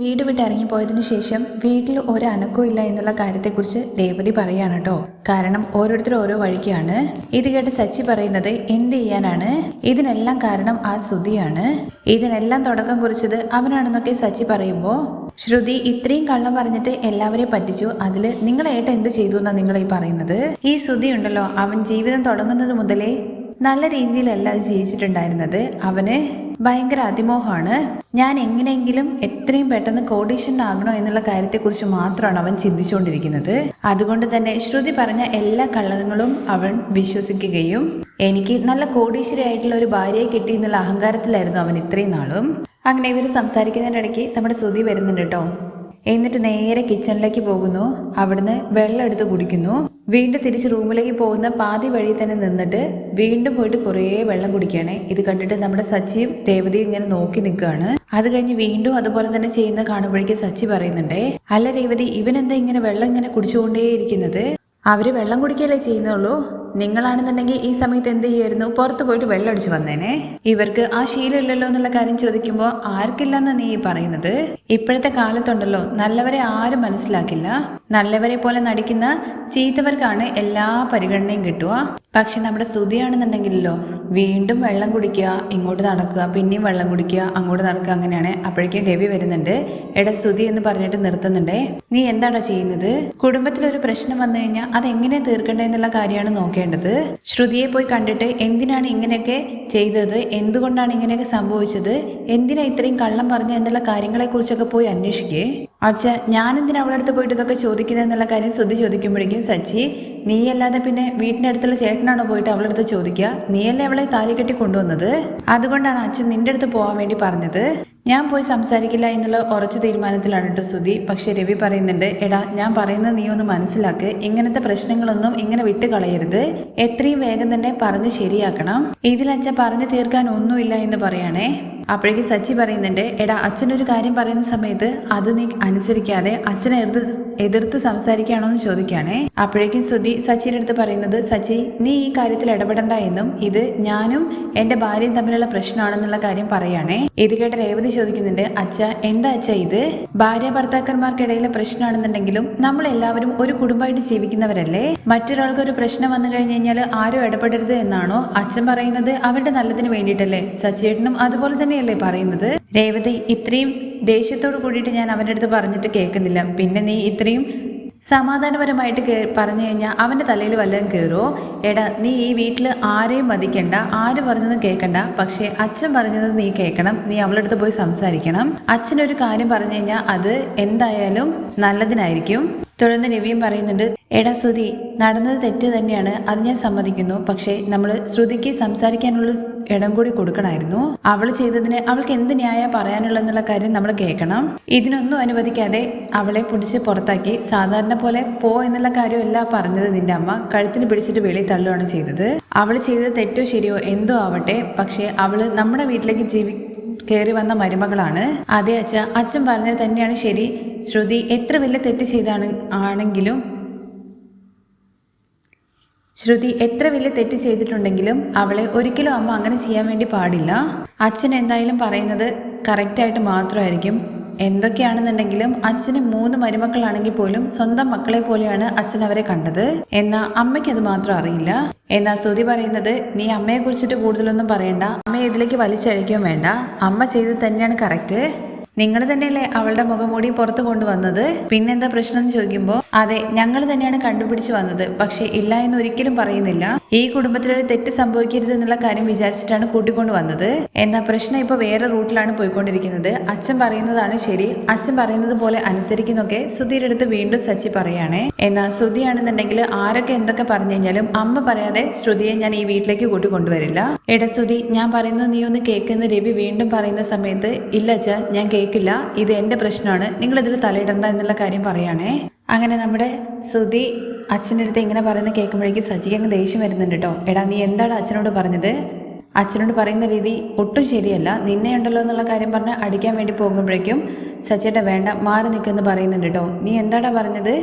വീട് വിട്ട് ഇറങ്ങിപ്പോയതിനു ശേഷം വീട്ടിൽ ഒരു അനക്കവും ഇല്ല എന്നുള്ള കാര്യത്തെക്കുറിച്ച് രേവതി പറയാണ് കേട്ടോ. കാരണം ഓരോരുത്തർ ഓരോ വഴിക്കാണ്. ഇത് കേട്ട് സച്ചി പറയുന്നത് എന്ത് ചെയ്യാനാണ്? ഇതിനെല്ലാം കാരണം ആ ശ്രുതിയാണ്. ഇതിനെല്ലാം തുടക്കം കുറിച്ചത് അവനാണെന്നൊക്കെ സച്ചി പറയുമ്പോൾ ശ്രുതി ഇത്രയും കള്ളം പറഞ്ഞിട്ട് എല്ലാവരെയും പറ്റിച്ചു. അതിൽ നിങ്ങളേട്ട എന്ത് ചെയ്തു എന്നാ നിങ്ങൾ ഈ പറയുന്നത്? ഈ ശ്രുതി ഉണ്ടല്ലോ അവൻ ജീവിതം തുടങ്ങുന്നത് മുതലേ നല്ല രീതിയിലല്ല ജീവിച്ചിട്ടുണ്ടായിരുന്നത്. അവന് ഭയങ്കര അതിമോഹമാണ്. ഞാൻ എങ്ങനെയെങ്കിലും എത്രയും പെട്ടെന്ന് കോടീശ്വരനാകണോ എന്നുള്ള കാര്യത്തെക്കുറിച്ച് മാത്രമാണ് അവൻ ചിന്തിച്ചുകൊണ്ടിരിക്കുന്നത്. അതുകൊണ്ട് തന്നെ ശ്രുതി പറഞ്ഞ എല്ലാ കള്ളങ്ങളും അവൻ വിശ്വസിക്കുകയും എനിക്ക് നല്ല കോടീശ്വരിയായിട്ടുള്ള ഒരു ഭാര്യയെ കിട്ടി എന്നുള്ള അഹങ്കാരത്തിലായിരുന്നു അവൻ ഇത്രയും നാളും. അങ്ങനെ ഇവർ സംസാരിക്കുന്നതിനിടയ്ക്ക് നമ്മുടെ ശ്രുതി വരുന്നുണ്ട് കേട്ടോ. എന്നിട്ട് നേരെ കിച്ചണിലേക്ക് പോകുന്നു. അവിടുന്ന് വെള്ളം എടുത്ത് കുടിക്കുന്നു. വീണ്ടും തിരിച്ച് റൂമിലേക്ക് പോകുന്ന പാതി വഴി തന്നെ നിന്നിട്ട് വീണ്ടും പോയിട്ട് കുറേ വെള്ളം കുടിക്കുകയാണ്. ഇത് കണ്ടിട്ട് നമ്മുടെ സച്ചിയും രേവതിയും ഇങ്ങനെ നോക്കി നിൽക്കുകയാണ്. അത് കഴിഞ്ഞ് വീണ്ടും അതുപോലെ തന്നെ ചെയ്യുന്ന കാണുമ്പോഴേക്ക് സച്ചി പറയുന്നുണ്ടേ അല്ല രേവതി ഇവനെന്താ ഇങ്ങനെ വെള്ളം ഇങ്ങനെ കുടിച്ചുകൊണ്ടേയിരിക്കുന്നത്? അവർ വെള്ളം കുടിക്കല്ലേ ചെയ്യുന്നുള്ളൂ. നിങ്ങളാണെന്നുണ്ടെങ്കിൽ ഈ സമയത്ത് എന്ത് ചെയ്യുമായിരുന്നു പുറത്ത് പോയിട്ട് വെള്ളം അടിച്ചു വന്നേനെ. ഇവർക്ക് ആ ശീലമില്ലല്ലോ എന്നുള്ള കാര്യം ചോദിക്കുമ്പോൾ ആർക്കില്ലെന്ന് നീ പറയുന്നത്? ഇപ്പോഴത്തെ കാലത്തുണ്ടല്ലോ നല്ലവരെ ആരും മനസ്സിലാക്കില്ല. നല്ലവരെ പോലെ നടിക്കുന്ന ചീത്തവർക്കാണ് എല്ലാ പരിഗണനയും കിട്ടുക. പക്ഷെ നമ്മുടെ സ്തുതിയാണെന്നുണ്ടെങ്കിലല്ലോ വീണ്ടും വെള്ളം കുടിക്കുക ഇങ്ങോട്ട് നടക്കുക പിന്നെയും വെള്ളം കുടിക്കുക അങ്ങോട്ട് നടക്കുക അങ്ങനെയാണ് അപ്പോഴേക്കും രവി വരുന്നുണ്ട്. എടാ സ്തുതി എന്ന് പറഞ്ഞിട്ട് നിർത്തുന്നുണ്ടേ. നീ എന്താടാ ചെയ്യുന്നത്? കുടുംബത്തിൽ ഒരു പ്രശ്നം വന്നു കഴിഞ്ഞാൽ അതെങ്ങനെ തീർക്കണ്ടേ എന്നുള്ള കാര്യമാണ് നോക്കേണ്ടത്. ശ്രുതിയെ പോയി കണ്ടിട്ട് എന്തിനാണ് ഇങ്ങനെയൊക്കെ ചെയ്തത്? എന്തുകൊണ്ടാണ് ഇങ്ങനെയൊക്കെ സംഭവിച്ചത്? എന്തിനാ ഇത്രയും കള്ളം പറഞ്ഞ എന്നുള്ള കാര്യങ്ങളെ കുറിച്ചൊക്കെ പോയി അന്വേഷിക്കേ. അച്ഛ ഞാൻ എന്തിനാ അവളുടെ അടുത്ത് പോയിട്ട് ഇതൊക്കെ ചോദിക്കുന്നത് എന്നുള്ള കാര്യം ശ്രുതി ചോദിക്കുമ്പോഴേക്കും സച്ചി നീയല്ലാതെ പിന്നെ വീടിന്റെ അടുത്തുള്ള ചേട്ടനാണോ പോയിട്ട് അവളുടെ അടുത്ത് ചോദിക്കുക? നീയല്ലേ അവളെ താലി കെട്ടി കൊണ്ടുവന്നത്? അതുകൊണ്ടാണ് അച്ഛൻ നിന്റെ അടുത്ത് പോകാൻ വേണ്ടി പറഞ്ഞത്. ഞാൻ പോയി സംസാരിക്കില്ല എന്നുള്ള ഉറച്ച തീരുമാനത്തിലാണ് കേട്ടോ സുധി പക്ഷെ രവി പറയുന്നുണ്ട് എടാ ഞാൻ പറയുന്നത് നീ ഒന്ന് മനസ്സിലാക്ക്. ഇങ്ങനത്തെ പ്രശ്നങ്ങളൊന്നും ഇങ്ങനെ വിട്ട് കളയരുത് എത്രയും വേഗം തന്നെ പറഞ്ഞ് ശരിയാക്കണം. ഇതിൽ അച്ഛൻ പറഞ്ഞു തീർക്കാൻ ഒന്നുമില്ല എന്ന് പറയണേ. അപ്പോഴേക്ക് സച്ചി പറയുന്നുണ്ട് എടാ അച്ഛനൊരു കാര്യം പറയുന്ന സമയത്ത് അത് നീ അനുസരിക്കാതെ അച്ഛനെ എതിർത്ത് എതിർത്ത് സംസാരിക്കുകയാണോ എന്ന് ചോദിക്കുകയാണേ. അപ്പോഴേക്കും ശ്രുതി സച്ചിയുടെ അടുത്ത് പറയുന്നത് സച്ചി നീ ഈ കാര്യത്തിൽ ഇടപെടണ്ട എന്നും ഇത് ഞാനും എന്റെ ഭാര്യയും തമ്മിലുള്ള പ്രശ്നമാണെന്നുള്ള കാര്യം പറയാണേ. ഇത് കേട്ട രേവതി ചോദിക്കുന്നുണ്ട് അച്ഛ എന്താ അച്ഛ ഇത്? ഭാര്യ ഭർത്താക്കന്മാർക്കിടയിലെ പ്രശ്നമാണെന്നുണ്ടെങ്കിലും നമ്മൾ എല്ലാവരും ഒരു കുടുംബമായിട്ട് ജീവിക്കുന്നവരല്ലേ? മറ്റൊരാൾക്ക് ഒരു പ്രശ്നം വന്നു കഴിഞ്ഞു കഴിഞ്ഞാൽ ആരും ഇടപെടരുത് എന്നാണോ അച്ഛൻ പറയുന്നത്? അവരുടെ നല്ലതിന് വേണ്ടിയിട്ടല്ലേ? സച്ചേട്ടനും അതുപോലെ തന്നെയല്ലേ പറയുന്നത്? രേവതി ഇത്രയും ദേഷ്യത്തോട് കൂടിയിട്ട് ഞാൻ അവന്റെ അടുത്ത് പറഞ്ഞിട്ട് കേൾക്കുന്നില്ല. പിന്നെ നീ ഇത്രയും സമാധാനപരമായിട്ട് കേ പറഞ്ഞു കഴിഞ്ഞാൽ അവന്റെ തലയിൽ വല്ലതും കയറുമോ എടാ നീ ഈ വീട്ടിൽ ആരെയും മതിക്കണ്ട ആര് പറഞ്ഞതും കേൾക്കണ്ട. പക്ഷേ അച്ഛൻ പറഞ്ഞത് നീ കേൾക്കണം. നീ അവളുടെ അടുത്ത് പോയി സംസാരിക്കണം. അച്ഛനൊരു കാര്യം പറഞ്ഞു കഴിഞ്ഞാൽ അത് എന്തായാലും നല്ലതിനായിരിക്കും. തുടർന്ന് രവിയും പറയുന്നുണ്ട് എടാ ശ്രുതി നടന്നത് തെറ്റ് തന്നെയാണ് അത് ഞാൻ സമ്മതിക്കുന്നു. പക്ഷേ നമ്മൾ ശ്രുതിക്ക് സംസാരിക്കാനുള്ള ഇടം കൂടി കൊടുക്കണമായിരുന്നു. അവൾ ചെയ്തതിന് അവൾക്ക് എന്ത് ന്യായ പറയാനുള്ളതെന്നുള്ള കാര്യം നമ്മൾ കേൾക്കണം. ഇതിനൊന്നും അനുവദിക്കാതെ അവളെ പിടിച്ച് പുറത്താക്കി സാധാരണ പോലെ പോ എന്നുള്ള കാര്യമല്ല പറഞ്ഞത് നിന്റെ അമ്മ. കഴുത്തിന് പിടിച്ചിട്ട് വെളിയിൽ തള്ളുകയാണ് ചെയ്തത്. അവൾ ചെയ്തത് തെറ്റോ ശരിയോ എന്തോ ആവട്ടെ. പക്ഷേ അവൾ നമ്മുടെ വീട്ടിലേക്ക് ജീവി കയറി വന്ന മരുമകളാണ്. അതെ അച്ഛ അച്ഛൻ പറഞ്ഞത് തന്നെയാണ് ശരി. ശ്രുതി എത്ര വലിയ തെറ്റ് ചെയ്താണ് ആണെങ്കിലും ശ്രുതി എത്ര വലിയ തെറ്റ് ചെയ്തിട്ടുണ്ടെങ്കിലും അവളെ ഒരിക്കലും അമ്മ അങ്ങനെ ചെയ്യാൻ വേണ്ടി പാടില്ല. അച്ഛൻ എന്തായാലും പറയുന്നത് കറക്റ്റായിട്ട് മാത്രമായിരിക്കും. എന്തൊക്കെയാണെന്നുണ്ടെങ്കിലും അച്ഛന് മൂന്ന് മരുമക്കളാണെങ്കിൽ പോലും സ്വന്തം മക്കളെ പോലെയാണ് അച്ഛൻ അവരെ കണ്ടത്. എന്നാൽ അമ്മയ്ക്ക് അത് മാത്രം അറിയില്ല. എന്നാ ശ്രുതി പറയുന്നത് നീ അമ്മയെ കുറിച്ചിട്ട് കൂടുതലൊന്നും പറയണ്ട. അമ്മയെ ഇതിലേക്ക് വലിച്ചഴിക്കുകയും വേണ്ട. അമ്മ ചെയ്തത് തന്നെയാണ് കറക്റ്റ് നിങ്ങൾ തന്നെയല്ലേ അവളുടെ മുഖംമൂടി പുറത്തു കൊണ്ടുവന്നത്? പിന്നെന്താ പ്രശ്നം എന്ന് ചോദിക്കുമ്പോൾ അതെ ഞങ്ങൾ തന്നെയാണ് കണ്ടുപിടിച്ചു വന്നത്. പക്ഷേ ഇല്ല എന്ന് ഒരിക്കലും പറയുന്നില്ല. ഈ കുടുംബത്തിലൊരു തെറ്റ് സംഭവിക്കരുത് എന്നുള്ള കാര്യം വിചാരിച്ചിട്ടാണ് കൂട്ടിക്കൊണ്ട് വന്നത്. എന്നാൽ പ്രശ്നം ഇപ്പൊ വേറെ റൂട്ടിലാണ് പോയിക്കൊണ്ടിരിക്കുന്നത്. അച്ഛൻ പറയുന്നതാണ് ശരി. അച്ഛൻ പറയുന്നത് പോലെ അനുസരിക്കുന്നൊക്കെ സുധീരുടെ അടുത്ത് വീണ്ടും സച്ചി പറയുകയാണേ എന്നാൽ സുധിയാണെന്നുണ്ടെങ്കിൽ ആരൊക്കെ എന്തൊക്കെ പറഞ്ഞു കഴിഞ്ഞാലും അമ്മ പറയാതെ ശ്രുതിയെ ഞാൻ ഈ വീട്ടിലേക്ക് കൂട്ടിക്കൊണ്ടുവരില്ല എടാ ശ്രുതി ഞാൻ പറയുന്നത് നീ ഒന്ന് കേൾക്കുന്ന രവി വീണ്ടും പറയുന്ന സമയത്ത് ഇല്ല അച്ഛാ ഞാൻ കേൾക്കില്ല. ഇത് എന്റെ പ്രശ്നമാണ്. നിങ്ങൾ ഇതിൽ തലയിടണ്ട എന്നുള്ള കാര്യം പറയാണേ അങ്ങനെ നമ്മുടെ സുധി അച്ഛന്റെ അടുത്ത് ഇങ്ങനെ പറയുന്നത് കേൾക്കുമ്പോഴേക്കും സജിക്ക് അങ്ങ് ദേഷ്യം വരുന്നുണ്ട് കേട്ടോ. എടാ നീ എന്താണ് അച്ഛനോട് പറഞ്ഞത്? അച്ഛനോട് പറയുന്ന രീതി ഒട്ടും ശരിയല്ല. നിന്നെ ഉണ്ടല്ലോ എന്നുള്ള കാര്യം പറഞ്ഞ് അടിക്കാൻ വേണ്ടി പോകുമ്പോഴേക്കും സച്ചേട്ട വേണ്ട മാറി നിൽക്കുമെന്ന് പറയുന്നുണ്ട് കേട്ടോ. നീ എന്താടാ പറഞ്ഞത്?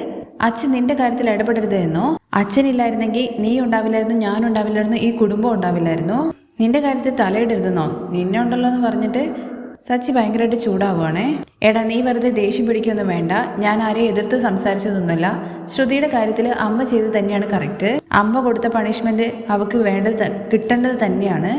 അച്ഛൻ നിന്റെ കാര്യത്തിൽ ഇടപെടരുത് എന്നോ? അച്ഛനില്ലായിരുന്നെങ്കിൽ നീ ഉണ്ടാവില്ലായിരുന്നു ഞാൻ ഉണ്ടാവില്ലായിരുന്നു ഈ കുടുംബം ഉണ്ടാവില്ലായിരുന്നു. നിന്റെ കാര്യത്തിൽ തലയിടരുതെന്നോ? നിന്നെ ഉണ്ടല്ലോ എന്ന് പറഞ്ഞിട്ട് സച്ചി ഭയങ്കരമായിട്ട് ചൂടാവുകയാണേ. എടാ നീ വെറുതെ ദേഷ്യം പിടിക്കൊന്നും വേണ്ട. ഞാൻ ആരെയും എതിർത്ത് സംസാരിച്ചതൊന്നുമല്ല. ശ്രുതിയുടെ കാര്യത്തിൽ അമ്മ ചെയ്ത് തന്നെയാണ് കറക്റ്റ് അമ്മ കൊടുത്ത പണിഷ്മെന്റ് അവക്ക് വേണ്ടത് കിട്ടേണ്ടത് തന്നെയാണ്.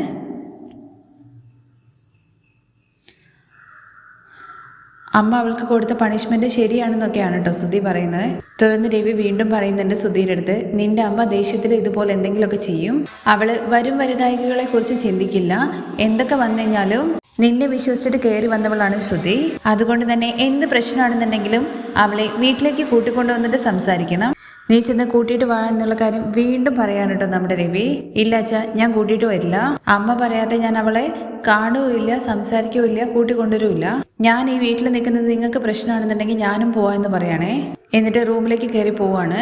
അമ്മ അവൾക്ക് കൊടുത്ത പണിഷ്മെന്റ് ശരിയാണെന്നൊക്കെയാണ് കേട്ടോ സുധി പറയുന്നത്. തുടർന്ന് രവി വീണ്ടും പറയുന്നുണ്ട് സുധീരുടെ അടുത്ത് നിന്റെ അമ്മ ദേഷ്യത്തിൽ ഇതുപോലെ എന്തെങ്കിലുമൊക്കെ ചെയ്യും? അവൾ വരും വരുതായികളെ കുറിച്ച് ചിന്തിക്കില്ല. എന്തൊക്കെ വന്നു കഴിഞ്ഞാലും നിന്നെ വിശ്വസിച്ചിട്ട് കയറി വന്നവളാണ് ശ്രുതി. അതുകൊണ്ട് തന്നെ എന്ത് പ്രശ്നമാണെന്നുണ്ടെങ്കിലും അവളെ വീട്ടിലേക്ക് കൂട്ടിക്കൊണ്ടുവന്നിട്ട് സംസാരിക്കണം. നീ ചെന്ന് കൂട്ടിയിട്ട് വാ എന്നുള്ള കാര്യം വീണ്ടും പറയാൻ കേട്ടോ നമ്മുടെ രവി. ഇല്ല അച്ഛാ ഞാൻ കൂട്ടിയിട്ട് വരില്ല. അമ്മ പറയാതെ ഞാൻ അവളെ കാണുകയില്ല സംസാരിക്കുകയില്ല കൂട്ടിക്കൊണ്ടുവരില്ല ഞാൻ ഈ വീട്ടിൽ നിൽക്കുന്നത് നിങ്ങൾക്ക് പ്രശ്നമാണെന്നുണ്ടെങ്കിൽ ഞാനും പോവാന്ന് പറയണേ. എന്നിട്ട് റൂമിലേക്ക് കയറി പോവാണ്.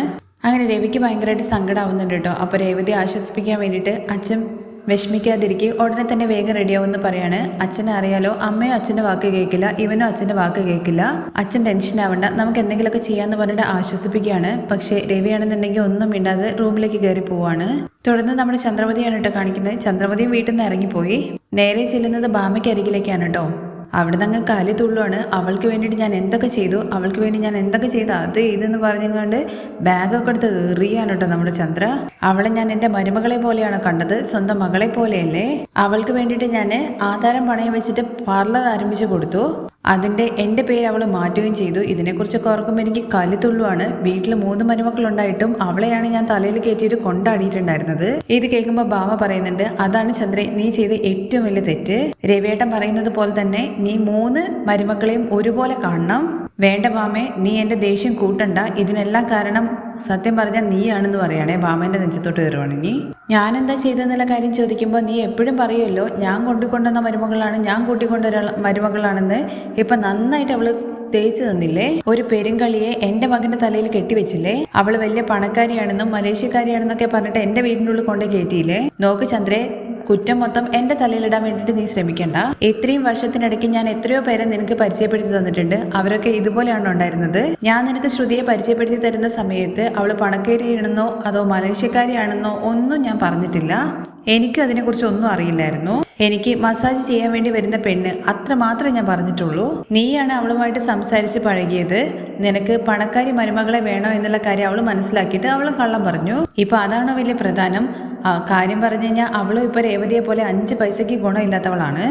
അങ്ങനെ രവിക്ക് ഭയങ്കരമായിട്ട് സങ്കടമാവുന്നുണ്ട് കേട്ടോ. അപ്പൊ രേവതി ആശ്വസിപ്പിക്കാൻ വേണ്ടിയിട്ട് അച്ഛൻ വിഷമിക്കാതിരിക്കെ ഉടനെ തന്നെ വേഗം റെഡിയാവുമെന്ന് പറയാണ്. അച്ഛനെ അറിയാലോ അമ്മയും അച്ഛന്റെ വാക്ക് കേൾക്കില്ല ഇവനും അച്ഛന്റെ വാക്ക് കേൾക്കില്ല. അച്ഛൻ ടെൻഷൻ ആവണ്ട നമുക്ക് എന്തെങ്കിലുമൊക്കെ ചെയ്യാന്ന് പറഞ്ഞിട്ട് ആശ്വസിപ്പിക്കുകയാണ്. പക്ഷേ രവിയാണെന്നുണ്ടെങ്കിൽ ഒന്നും മിണ്ടാതെ റൂമിലേക്ക് കയറി പോവാണ്. തുടർന്ന് നമ്മുടെ ചന്ദ്രമതിയാണ് കേട്ടോ കാണിക്കുന്നത്. ചന്ദ്രമതിയും വീട്ടിൽ നിന്ന് ഇറങ്ങിപ്പോയി. നേരെ ചെല്ലുന്നത് ബാമയ്ക്ക് അരികിലേക്കാണ് കേട്ടോ. അവിടെ നിന്ന് അങ്ങ് കാലി തുള്ളുവാണ്. അവൾക്ക് വേണ്ടിയിട്ട് ഞാൻ എന്തൊക്കെ ചെയ്തു? അവൾക്ക് വേണ്ടി ഞാൻ എന്തൊക്കെ ചെയ്തു? അത് ഇതെന്ന് പറഞ്ഞുകൊണ്ട് ബാഗൊക്കെ എടുത്ത് എറിയാണ് കേട്ടോ നമ്മുടെ ചന്ദ്ര. അവളെ ഞാൻ എന്റെ മരുമകളെ പോലെയാണ് കണ്ടത്. സ്വന്തം മകളെ പോലെയല്ലേ? അവൾക്ക് വേണ്ടിയിട്ട് ഞാൻ ആധാരം പണയം വെച്ചിട്ട് പാർലർ ആരംഭിച്ചു കൊടുത്തു. അതിന്റെ എന്റെ പേര് അവൾ മാറ്റുകയും ചെയ്തു. ഇതിനെക്കുറിച്ചൊക്കെ ഓർക്കുമ്പോൾ എനിക്ക് കലിത്തുള്ളുവാണ് വീട്ടിൽ മൂന്ന് മരുമക്കളുണ്ടായിട്ടും അവളെയാണ് ഞാൻ തലയിൽ കയറ്റിയിട്ട് കൊണ്ടാടിയിട്ടുണ്ടായിരുന്നത്. ഇത് കേൾക്കുമ്പോൾ ബാമ പറയുന്നുണ്ട് അതാണ് ചന്ദ്രൻ നീ ചെയ്ത ഏറ്റവും വലിയ തെറ്റ്. രവിയേട്ടൻ പറയുന്നത് പോലെ തന്നെ നീ മൂന്ന് മരുമക്കളെയും ഒരുപോലെ കാണണം. വേണ്ട ഭാമെ നീ എന്റെ ദേഷ്യം കൂട്ടണ്ട. ഇതിനെല്ലാം കാരണം സത്യം പറഞ്ഞാൽ നീയാണെന്ന് പറയണേ. ഭാമേന്റെ നെഞ്ചത്തോട്ട് കയറുവാണെങ്കിൽ ഞാൻ എന്താ ചെയ്തെന്നുള്ള കാര്യം ചോദിക്കുമ്പോൾ നീ എപ്പോഴും പറയുമല്ലോ ഞാൻ കൊണ്ടുകൊണ്ടുവന്ന മരുമകളാണ് ഞാൻ കൂട്ടിക്കൊണ്ടുവര മരുമകളാണെന്ന്. ഇപ്പൊ നന്നായിട്ട് അവൾ തേച്ചു തന്നില്ലേ? ഒരു പെരുങ്കളിയെ എന്റെ മകന്റെ തലയിൽ കെട്ടിവെച്ചില്ലേ? അവൾ വലിയ പണക്കാരിയാണെന്നും മലേഷ്യക്കാരിയാണെന്നൊക്കെ പറഞ്ഞിട്ട് എന്റെ വീടിനുള്ളിൽ കൊണ്ട് കയറ്റിയില്ലേ നോക്ക് ചന്ദ്രേ കുറ്റം മൊത്തം എന്റെ തലയിലിടാൻ വേണ്ടിയിട്ട് നീ ശ്രമിക്കണ്ട. ഇത്രയും വർഷത്തിനിടയ്ക്ക് ഞാൻ എത്രയോ പേരെ നിനക്ക് പരിചയപ്പെടുത്തി തന്നിട്ടുണ്ട്. അവരൊക്കെ ഇതുപോലെയാണ് ഉണ്ടായിരുന്നത്? ഞാൻ നിനക്ക് ശ്രുതിയെ പരിചയപ്പെടുത്തി തരുന്ന സമയത്ത് അവൾ പണക്കേരിയാണെന്നോ അതോ മലേഷ്യക്കാരിയാണെന്നോ ഒന്നും ഞാൻ പറഞ്ഞിട്ടില്ല. എനിക്കും അതിനെക്കുറിച്ച് ഒന്നും അറിയില്ലായിരുന്നു. എനിക്ക് മസാജ് ചെയ്യാൻ വേണ്ടി വരുന്ന പെണ്ണ് അത്ര മാത്രമേ ഞാൻ പറഞ്ഞിട്ടുള്ളൂ. നീയാണ് അവളുമായിട്ട് സംസാരിച്ച് പഴകിയത്. നിനക്ക് പണക്കാരി മരുമകളെ വേണോ എന്നുള്ള കാര്യം അവൾ മനസ്സിലാക്കിയിട്ട് അവൾ കള്ളം പറഞ്ഞു. ഇപ്പൊ അതാണോ വലിയ പ്രധാനം? കാര്യം പറഞ്ഞു കഴിഞ്ഞാൽ അവളും ഇപ്പൊ രേവതിയെ പോലെ അഞ്ച് പൈസയ്ക്ക് ഗുണമില്ലാത്തവളാണ്.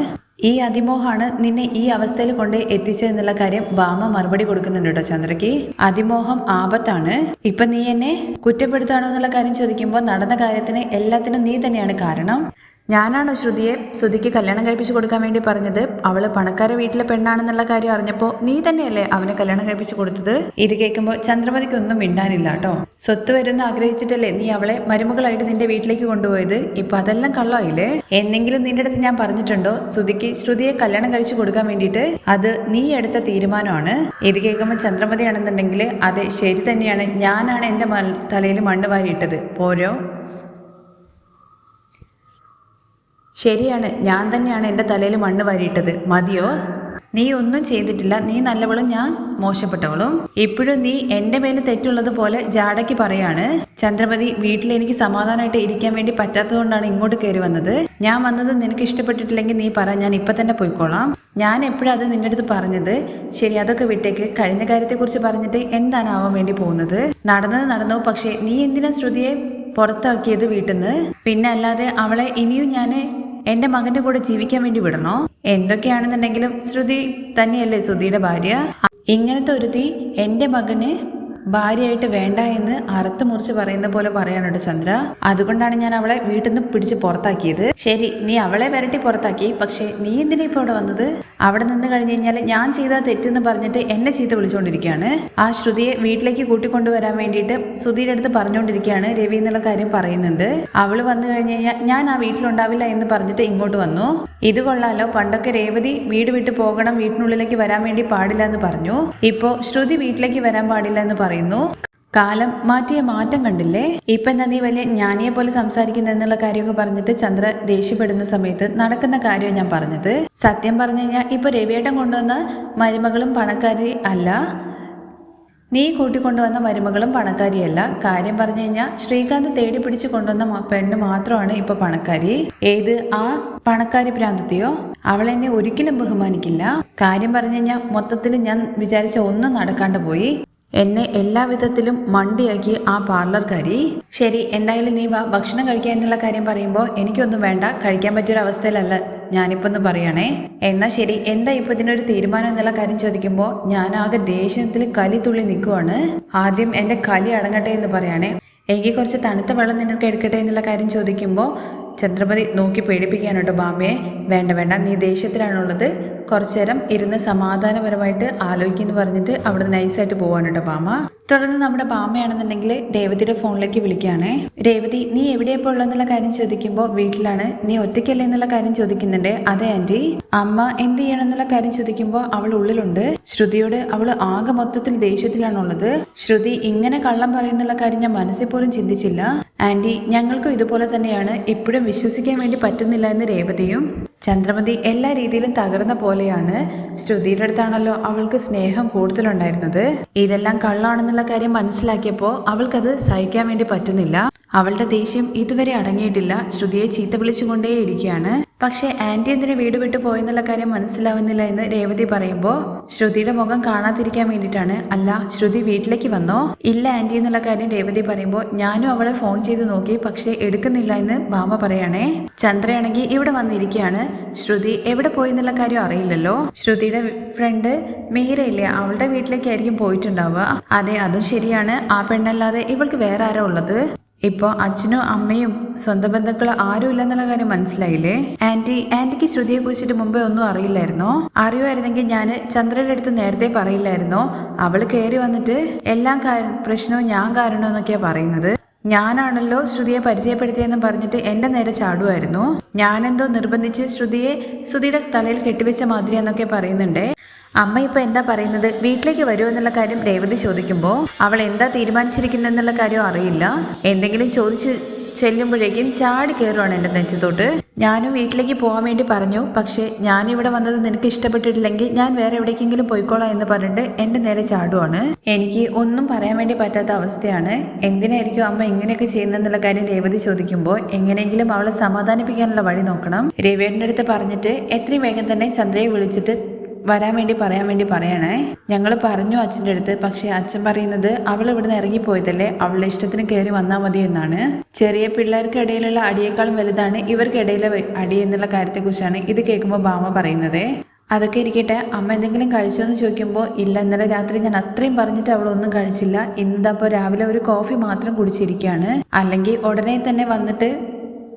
ഈ അതിമോഹമാണ് നിന്നെ ഈ അവസ്ഥയിൽ കൊണ്ട് എത്തിച്ചതെന്നുള്ള കാര്യം ബാമ മറുപടി കൊടുക്കുന്നുണ്ട് കേട്ടോ ചന്ദ്രയ്ക്ക് അതിമോഹം ആപത്താണ്. ഇപ്പൊ നീ എന്നെ കുറ്റപ്പെടുത്താണോ എന്നുള്ള കാര്യം ചോദിക്കുമ്പോൾ നടന്ന കാര്യത്തിന് എല്ലാത്തിനും നീ തന്നെയാണ് കാരണം. ഞാനാണോ ശ്രുതിയെ ശ്രുതിക്ക് കല്യാണം കഴിപ്പിച്ചു കൊടുക്കാൻ വേണ്ടി പറഞ്ഞത്? അവൾ പണക്കാര വീട്ടിലെ പെണ്ണാണെന്നുള്ള കാര്യം അറിഞ്ഞപ്പോ നീ തന്നെയല്ലേ അവനെ കല്യാണം കഴിപ്പിച്ചു കൊടുത്തത്? ഇത് കേൾക്കുമ്പോൾ ചന്ദ്രമതിക്ക് ഒന്നും മിണ്ടാനില്ല കേട്ടോ. സ്വത്ത് വരുന്ന ആഗ്രഹിച്ചിട്ടല്ലേ നീ അവളെ മരുമകളായിട്ട് നിന്റെ വീട്ടിലേക്ക് കൊണ്ടുപോയത്? ഇപ്പൊ അതെല്ലാം കള്ളമായില്ലേ എന്തെങ്കിലും നിന്റെ അടുത്ത് ഞാൻ പറഞ്ഞിട്ടുണ്ടോ? ശ്രുതിക്ക് ശ്രുതിയെ കല്യാണം കഴിച്ചു കൊടുക്കാൻ വേണ്ടിയിട്ട് അത് നീ എടുത്ത തീരുമാനമാണ്. ഇത് കേൾക്കുമ്പോൾ ചന്ദ്രമതിയാണെന്നുണ്ടെങ്കിൽ അതെ ശരി തന്നെയാണ്. ഞാനാണ് എന്റെ തലയിൽ മണ്ണ് വാരിയിട്ടത്. പോരോ? ശരിയാണ്. ഞാൻ തന്നെയാണ് എന്റെ തലയിൽ മണ്ണ് വാരിയിട്ടത്. മതിയോ? നീ ഒന്നും ചെയ്തിട്ടില്ല. നീ നല്ലവളും ഞാൻ മോശപ്പെട്ടവളും. ഇപ്പോഴും നീ എന്റെ മേലെ തെറ്റുള്ളത് പോലെ ജാടയ്ക്ക് പറയാണ്. ചന്ദ്രമതി വീട്ടിൽ എനിക്ക് സമാധാനമായിട്ട് ഇരിക്കാൻ വേണ്ടി പറ്റാത്തതുകൊണ്ടാണ് ഇങ്ങോട്ട് കയറി വന്നത്. ഞാൻ വന്നത് നിനക്ക് ഇഷ്ടപ്പെട്ടിട്ടില്ലെങ്കിൽ നീ പറ. ഞാൻ ഇപ്പൊ തന്നെ പോയിക്കോളാം. ഞാൻ എപ്പോഴും അത് നിന്റെ അടുത്ത് പറഞ്ഞത്? ശരി അതൊക്കെ വിട്ടേക്ക്. കഴിഞ്ഞ കാര്യത്തെക്കുറിച്ച് പറഞ്ഞിട്ട് എന്താണ് ആവാൻ വേണ്ടി പോകുന്നത്? നടന്നത് നടന്നു? പക്ഷേ നീ എന്തിനാ ശ്രുതിയെ പുറത്താക്കിയത് വീട്ടിൽ നിന്ന്? പിന്നെ അല്ലാതെ അവളെ ഇനിയും ഞാൻ എന്റെ മകന്റെ കൂടെ ജീവിക്കാൻ വേണ്ടി വിടണോ? എന്തൊക്കെയാണെന്നുണ്ടെങ്കിലും ശ്രുതി തന്നെയല്ലേ ശ്രുതിയുടെ ഭാര്യ. ഇങ്ങനത്തെ ഒരുത്തി എന്റെ മകന് ഭാര്യയായിട്ട് വേണ്ട എന്ന് അറുത്ത് മുറിച്ച് പറയുന്ന പോലെ പറയാനുണ്ട് ചന്ദ്ര. അതുകൊണ്ടാണ് ഞാൻ അവളെ വീട്ടിൽ നിന്ന് പിടിച്ച് പുറത്താക്കിയത്. ശരി നീ അവളെ വരട്ടി പുറത്താക്കി. പക്ഷേ നീ എന്തിനാ ഇപ്പൊ ഇവിടെ വന്നത്? അവിടെ നിന്ന് കഴിഞ്ഞ് കഴിഞ്ഞാൽ ഞാൻ ചെയ്ത തെറ്റെന്ന് പറഞ്ഞിട്ട് എന്നെ ചീത്ത വിളിച്ചുകൊണ്ടിരിക്കുകയാണ് ആ ശ്രുതിയെ വീട്ടിലേക്ക് കൂട്ടിക്കൊണ്ടുവരാൻ വേണ്ടിയിട്ട് ശ്രുതിയുടെ അടുത്ത് പറഞ്ഞുകൊണ്ടിരിക്കുകയാണ് രവി എന്നുള്ള കാര്യം പറയുന്നുണ്ട്. അവൾ വന്നു കഴിഞ്ഞ് കഴിഞ്ഞാൽ ഞാൻ ആ വീട്ടിലുണ്ടാവില്ല എന്ന് പറഞ്ഞിട്ട് ഇങ്ങോട്ട് വന്നു. ഇത് കൊള്ളാലോ പണ്ടൊക്കെ രേവതി വീട് വിട്ട് പോകണം വീട്ടിനുള്ളിലേക്ക് വരാൻ വേണ്ടി പാടില്ല എന്ന് പറഞ്ഞു. ഇപ്പോ ശ്രുതി വീട്ടിലേക്ക് വരാൻ പാടില്ല എന്ന് പറയുന്നു. കാലം മാറ്റിയ മാറ്റം കണ്ടില്ലേ? ഇപ്പൊ എന്താ നീ വലിയ ജ്ഞാനിയെ പോലെ സംസാരിക്കുന്ന എന്നുള്ള കാര്യമൊക്കെ പറഞ്ഞിട്ട് ചന്ദ്ര ദേഷ്യപ്പെടുന്ന സമയത്ത് നടക്കുന്ന കാര്യം ഞാൻ പറഞ്ഞത്. സത്യം പറഞ്ഞു കഴിഞ്ഞാൽ ഇപ്പൊ രവിയേട്ടൻ കൊണ്ടുവന്ന മരുമകളും പണക്കാരി അല്ല. നീ കൂട്ടിക്കൊണ്ടുവന്ന മരുമകളും പണക്കാരിയല്ല കാര്യം പറഞ്ഞു കഴിഞ്ഞാൽ ശ്രീകാന്ത് തേടി പിടിച്ച് കൊണ്ടുവന്ന പെണ്ണ് മാത്രമാണ് ഇപ്പൊ പണക്കാരി. ഏത്? ആ പണക്കാരി പ്രാന്തത്തെയോ അവൾ എന്നെ ഒരിക്കലും ബഹുമാനിക്കില്ല. കാര്യം പറഞ്ഞു കഴിഞ്ഞാൽ മൊത്തത്തിൽ ഞാൻ വിചാരിച്ച ഒന്നും നടക്കാണ്ട് പോയി. എന്നെ എല്ലാ വിധത്തിലും മണ്ടിയാക്കി ആ പാർലർക്കാരി ശരി എന്തായാലും നീ വാ ഭക്ഷണം കഴിക്കുക എന്നുള്ള കാര്യം പറയുമ്പോൾ എനിക്കൊന്നും വേണ്ട കഴിക്കാൻ പറ്റിയൊരു അവസ്ഥയിലല്ല. ഞാനിപ്പോ ഒന്ന് പറയണേ. എന്നാ ശരി എന്താ ഇപ്പൊ ഇതിനൊരു തീരുമാനം എന്നുള്ള കാര്യം ചോദിക്കുമ്പോൾ ഞാൻ ആകെ ദേഷ്യത്തിൽ കലി തുള്ളി നിൽക്കുവാണ് ആദ്യം എന്റെ കലി അടങ്ങട്ടെ എന്ന് പറയണേ. എനിക്ക് കുറച്ച് തണുത്ത വെള്ളം നിനക്ക് എടുക്കട്ടെ എന്നുള്ള കാര്യം ചോദിക്കുമ്പോൾ ചന്ദ്രപതി നോക്കി പേടിപ്പിക്കാനുണ്ടോ ബാമയെ വേണ്ട വേണ്ട നീ ദേഷ്യത്തിലാണുള്ളത്. കുറച്ചു നേരം ഇരുന്ന് സമാധാനപരമായിട്ട് ആലോചിക്കുന്നു പറഞ്ഞിട്ട് അവിടെ നൈസായിട്ട് പോവാണ് കേട്ടോ ബാമ തുടർന്ന് നമ്മുടെ ബാമയാണെന്നുണ്ടെങ്കിൽ രേവതിയുടെ ഫോണിലേക്ക് വിളിക്കുകയാണേ. രേവതി നീ എവിടെയപ്പോ ഉള്ളതെന്നുള്ള കാര്യം ചോദിക്കുമ്പോൾ വീട്ടിലാണ്. നീ ഒറ്റയ്ക്കല്ലേ എന്നുള്ള കാര്യം ചോദിക്കുന്നുണ്ട്. അതെ ആന്റി അമ്മ എന്ത് ചെയ്യണം എന്നുള്ള കാര്യം ചോദിക്കുമ്പോൾ അവൾ ഉള്ളിലുണ്ട്. ശ്രുതിയോട് അവൾ ആകെ മൊത്തത്തിൽ ദേഷ്യത്തിലാണുള്ളത്. ശ്രുതി ഇങ്ങനെ കള്ളം പറയുന്നുള്ള കാര്യം ഞാൻ മനസ്സിൽ പോലും ചിന്തിച്ചില്ല. ആന്റി ഞങ്ങൾക്കും ഇതുപോലെ തന്നെയാണ്. ഇപ്പോഴും വിശ്വസിക്കാൻ വേണ്ടി പറ്റുന്നില്ല എന്ന് രേവതിയും. ചന്ദ്രമതി എല്ലാ രീതിയിലും തകർന്ന പോലെയാണ്. ശ്രുതിയുടെ അടുത്താണല്ലോ അവൾക്ക് സ്നേഹം കൂടുതലുണ്ടായിരുന്നത്. ഇതെല്ലാം കള്ളാണെന്നുള്ള കാര്യം മനസ്സിലാക്കിയപ്പോൾ അവൾക്കത് സഹിക്കാൻ വേണ്ടി പറ്റുന്നില്ല. അവളുടെ ദേഷ്യം ഇതുവരെ അടങ്ങിയിട്ടില്ല. ശ്രുതിയെ ചീത്ത വിളിച്ചുകൊണ്ടേയിരിക്കുകയാണ്. പക്ഷെ ആന്റി എന്തിനെ വീട് വിട്ടു പോയെന്നുള്ള കാര്യം മനസ്സിലാവുന്നില്ല എന്ന് രേവതി പറയുമ്പോൾ ശ്രുതിയുടെ മുഖം കാണാതിരിക്കാൻ വേണ്ടിയിട്ടാണ്. അല്ല ശ്രുതി വീട്ടിലേക്ക് വന്നോ? ഇല്ല ആന്റി എന്നുള്ള കാര്യം രേവതി പറയുമ്പോൾ ഞാനും അവളെ ഫോൺ ചെയ്ത് നോക്കി പക്ഷേ എടുക്കുന്നില്ല എന്ന് ഭാമ പറയണേ. ചന്ദ്രയാണെങ്കിൽ ഇവിടെ വന്നിരിക്കുകയാണ്. ശ്രുതി എവിടെ പോയി എന്നുള്ള കാര്യം അറിയില്ലല്ലോ. ശ്രുതിയുടെ ഫ്രണ്ട് മീരയില്ലേ? അവളുടെ വീട്ടിലേക്കായിരിക്കും പോയിട്ടുണ്ടാവുക. അതെ അതും ശരിയാണ്. ആ പെണ്ണല്ലാതെ ഇവൾക്ക് വേറെ ആരാ ഉള്ളത്? ഇപ്പോ അച്ഛനും അമ്മയും സ്വന്തം ബന്ധുക്കൾ ആരും ഇല്ലെന്നുള്ള കാര്യം മനസ്സിലായില്ലേ? ആന്റി ആന്റിക്ക് ശ്രുതിയെ കുറിച്ചിട്ട് മുമ്പേ ഒന്നും അറിയില്ലായിരുന്നോ? അറിയുമായിരുന്നെങ്കിൽ ഞാൻ ചന്ദ്രയുടെ അടുത്ത് നേരത്തെ പറയില്ലായിരുന്നോ? അവൾ കയറി വന്നിട്ട് എല്ലാ പ്രശ്നവും ഞാൻ കാരണം എന്നൊക്കെയാ പറയുന്നത്. ഞാനാണല്ലോ ശ്രുതിയെ പരിചയപ്പെടുത്തിയെന്ന് പറഞ്ഞിട്ട് എന്റെ നേരെ ചാടുമായിരുന്നു ഞാനെന്തോ നിർബന്ധിച്ച് ശ്രുതിയെ ശ്രുതിയുടെ തലയിൽ കെട്ടിവെച്ച മാതിരി എന്നൊക്കെ പറയുന്നുണ്ടേ. അമ്മ ഇപ്പൊ എന്താ പറയുന്നത്? വീട്ടിലേക്ക് വരുമോ എന്നുള്ള കാര്യം രേവതി ചോദിക്കുമ്പോൾ അവൾ എന്താ തീരുമാനിച്ചിരിക്കുന്നെന്നുള്ള കാര്യം അറിയില്ല. എന്തെങ്കിലും ചോദിച്ചു ചെല്ലുമ്പോഴേക്കും ചാടി കയറുവാണ് എന്റെ നെഞ്ചത്തോട്ട്. ഞാനും വീട്ടിലേക്ക് പോകാൻ വേണ്ടി പറഞ്ഞു. പക്ഷേ ഞാൻ ഇവിടെ വന്നത് നിനക്ക് ഇഷ്ടപ്പെട്ടിട്ടില്ലെങ്കിൽ ഞാൻ വേറെ എവിടേക്കെങ്കിലും പോയിക്കോളാം എന്ന് പറഞ്ഞിട്ട് എന്റെ നേരെ ചാടുവാണ്. എനിക്ക് ഒന്നും പറയാൻ വേണ്ടി പറ്റാത്ത അവസ്ഥയാണ്. എന്തിനായിരിക്കും അമ്മ ഇങ്ങനെയൊക്കെ ചെയ്യുന്നതെന്നുള്ള കാര്യം രേവതി ചോദിക്കുമ്പോൾ എങ്ങനെയെങ്കിലും അവളെ സമാധാനിപ്പിക്കാനുള്ള വഴി നോക്കണം. രവിയേട്ടന്റെ അടുത്ത് പറഞ്ഞിട്ട് എത്രയും വേഗം തന്നെ ചന്ദ്രയെ വിളിച്ചിട്ട് വരാൻ വേണ്ടി പറയാൻ വേണ്ടി പറയണേ. ഞങ്ങൾ പറഞ്ഞു അച്ഛന്റെ അടുത്ത് പക്ഷെ അച്ഛൻ പറയുന്നത് അവൾ ഇവിടുന്ന് ഇറങ്ങിപ്പോയതല്ലേ അവളുടെ ഇഷ്ടത്തിന് കയറി വന്നാൽ മതി എന്നാണ്. ചെറിയ പിള്ളേർക്കിടയിലുള്ള അടിയേക്കാളും വലുതാണ് ഇവർക്കിടയിലെ അടി എന്നുള്ള കാര്യത്തെക്കുറിച്ചാണ് ഇത് കേൾക്കുമ്പോൾ ഭാമ പറയുന്നത്. അതൊക്കെ ഇരിക്കട്ടെ അമ്മ എന്തെങ്കിലും കഴിച്ചോ എന്ന് ചോദിക്കുമ്പോൾ ഇല്ല ഇന്നലെ രാത്രി ഞാൻ അത്രയും പറഞ്ഞിട്ട് അവളൊന്നും കഴിച്ചില്ല. ഇന്നിതപ്പോൾ രാവിലെ ഒരു കോഫി മാത്രം കുടിച്ചിരിക്കുകയാണ്. അല്ലെങ്കിൽ ഉടനെ തന്നെ വന്നിട്ട്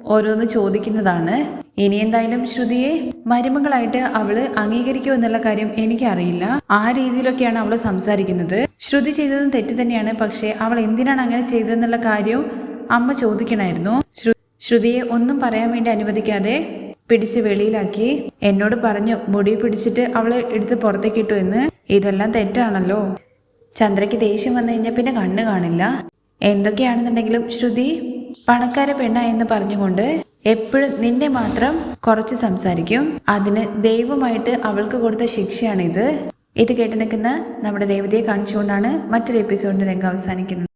ഓരോന്ന് ചോദിക്കുന്നതാണ്. ഇനി എന്തായാലും ശ്രുതിയെ മരുമകളായിട്ട് അവൾ അംഗീകരിക്കുമോ എന്നുള്ള കാര്യം എനിക്കറിയില്ല. ആ രീതിയിലൊക്കെയാണ് അവൾ സംസാരിക്കുന്നത്. ശ്രുതി ചെയ്തതും തെറ്റ് തന്നെയാണ്. പക്ഷേ അവൾ എന്തിനാണ് അങ്ങനെ ചെയ്തതെന്നുള്ള കാര്യവും അമ്മ ചോദിക്കണമായിരുന്നു ശ്രു- ശ്രുതിയെ ഒന്നും പറയാൻ വേണ്ടി അനുവദിക്കാതെ പിടിച്ച് വെളിയിലാക്കി എന്നോട് പറഞ്ഞു മുടി പിടിച്ചിട്ട് അവളെ എടുത്ത് പുറത്തേക്ക് ഇട്ടു എന്ന്. ഇതെല്ലാം തെറ്റാണല്ലോ. ചന്ദ്രയ്ക്ക് ദേഷ്യം വന്നു കഴിഞ്ഞാൽ പിന്നെ കണ്ണ് കാണില്ല. എന്തൊക്കെയാണെന്നുണ്ടെങ്കിലും ശ്രുതി പണക്കാര പെണ്ണ എന്ന് പറഞ്ഞുകൊണ്ട് എപ്പോഴും നിന്നെ മാത്രം കുറച്ച് സംസാരിക്കും. അതിന് ദൈവമായിട്ട് അവൾക്ക് കൊടുത്ത ശിക്ഷയാണിത്. ഇത് കേട്ട് നിൽക്കുന്ന നമ്മുടെ രേവതിയെ കാണിച്ചുകൊണ്ടാണ് മറ്റൊരു എപ്പിസോഡിന്റെ രംഗം അവസാനിക്കുന്നത്.